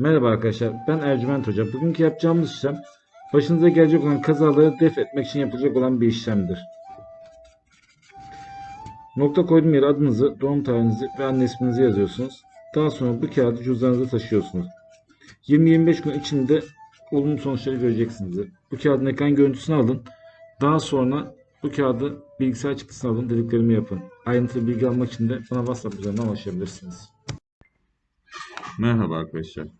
Merhaba arkadaşlar, ben Ercüment Hoca. Bugünkü yapacağımız işlem, başınıza gelecek olan kazaları def etmek için yapılacak olan bir işlemdir. Nokta koyduğum yere adınızı, doğum tarihinizi ve anne isminizi yazıyorsunuz. Daha sonra bu kağıdı cüzdanınıza taşıyorsunuz. 20-25 gün içinde olumlu sonuçları göreceksiniz. Bu kağıdın ekran görüntüsünü alın. Daha sonra bu kağıdı bilgisayar çıktısını alın, dediklerimi yapın. Ayrıntılı bilgi almak için de bana WhatsApp üzerinden ulaşabilirsiniz. Merhaba arkadaşlar.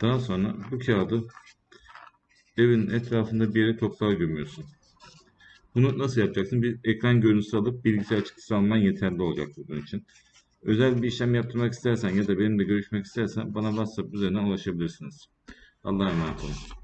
Daha sonra bu kağıdı evin etrafında bir yere toprağa gömüyorsun. Bunu nasıl yapacaksın? Bir ekran görüntüsü alıp bilgisayar çıktısı alman yeterli olacak bunun için. Özel bir işlem yaptırmak istersen ya da benimle görüşmek istersen bana WhatsApp üzerinden ulaşabilirsiniz. Allah'a emanet olun.